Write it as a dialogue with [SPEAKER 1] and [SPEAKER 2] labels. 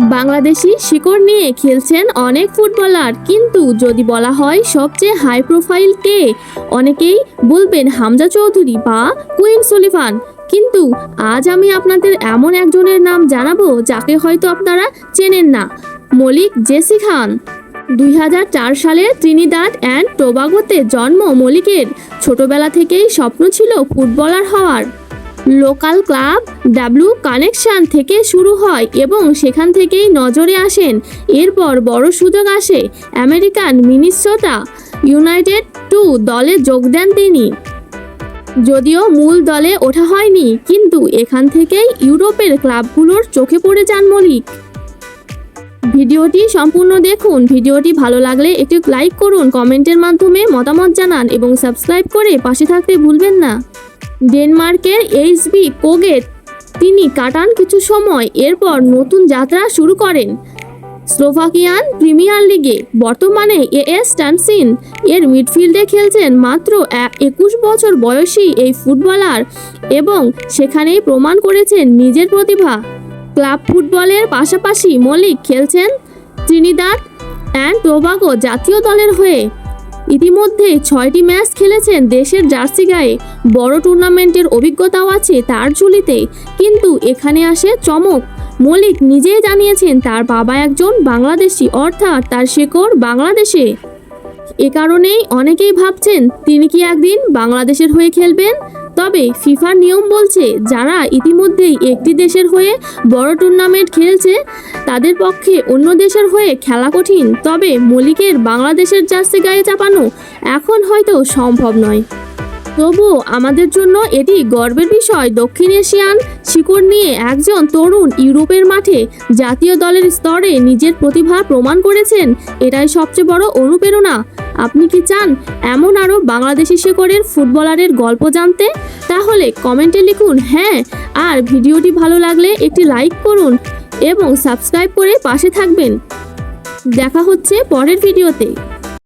[SPEAKER 1] বাংলাদেশি শিকড় নিয়ে খেলছেন অনেক ফুটবলার, কিন্তু যদি বলা হয় সবচেয়ে হাই প্রোফাইল কে? অনেকেই বলবেন হামজা চৌধুরী বা কুইন সলিভান। কিন্তু আজ আমি আপনাদের এমন একজনের নাম জানাব যাকে হয়তো আপনারা চেনেন না। Malik J C Khan. দুই হাজার চার সালে ত্রিনিদাদ অ্যান্ড টোবাগোতে জন্ম মলিকের। ছোটবেলা থেকেই স্বপ্ন ছিল ফুটবলার হওয়ার। লোকাল ক্লাব ডাব্লু কানেকশন থেকে শুরু হয় এবং সেখান থেকেই নজরে আসেন। এরপর বড় সুযোগ আসে আমেরিকান মিনিসোটা ইউনাইটেড টু দলে যোগ দেন তিনি। যদিও মূল দলে ওঠা হয়নি, কিন্তু এখান থেকেই ইউরোপের ক্লাবগুলোর চোখে পড়ে যান মলিক। ভিডিওটি সম্পূর্ণ দেখুন। ভিডিওটি ভালো লাগলে একটি লাইক করুন, কমেন্টের মাধ্যমে মতামত জানান এবং সাবস্ক্রাইব করে পাশে থাকতে ভুলবেন না। ডেনমার্কের এইচবি কোগেট তিনি কাটান কিছু সময়, এরপর নতুন যাত্রা শুরু করেন। স্লোভাকিয়ান প্রিমিয়ার লিগে বর্তমানে এএস টানসিন এর মিডফিল্ডে খেলছেন মাত্র একুশ বছর বয়সী এই ফুটবলার এবং সেখানেই প্রমাণ করেছেন নিজের প্রতিভা। ক্লাব ফুটবলের পাশাপাশি মলিক খেলছেন ত্রিনিদাদ অ্যান্ড টোবাগো জাতীয় দলের হয়ে। ইতিমধ্যে ছয়টি ম্যাচ খেলেছেন দেশের জার্সি গায়ে। বড় টুর্নামেন্টের অভিজ্ঞতাও আছে তার ঝুলিতে। কিন্তু এখানে আসে চমক। মলিক নিজেই জানিয়েছেন তার বাবা একজন বাংলাদেশি, অর্থাৎ তার শেকড় বাংলাদেশে। এ কারণেই অনেকেই ভাবছেন, তিনি কি একদিন বাংলাদেশের হয়ে খেলবেন? তবে ফিফার নিয়ম বলছে, যারা ইতিমধ্যেই একটি দেশের হয়ে বড় টুর্নামেন্ট খেলছে, তাদের পক্ষে অন্য দেশের হয়ে খেলা কঠিন। তবে মলিকের বাংলাদেশের জার্সি গায়ে চাপানো এখন হয়তো সম্ভব নয়। তবুও আমাদের জন্য এটি গর্বের বিষয়। দক্ষিণ এশিয়ান শিকড় নিয়ে একজন তরুণ ইউরোপের মাঠে জাতীয় দলের স্তরে নিজের প্রতিভা প্রমাণ করেছেন। এটাই সবচেয়ে বড় অনুপ্রেরণা। আপনি কি চান এমন আরও বাংলাদেশি শিকড়ের ফুটবলারের গল্প জানতে? তাহলে কমেন্টে লিখুন হ্যাঁ আর ভিডিওটি ভালো লাগলে একটি লাইক করুন এবং সাবস্ক্রাইব করে পাশে থাকবেন। দেখা হচ্ছে পরের ভিডিওতে।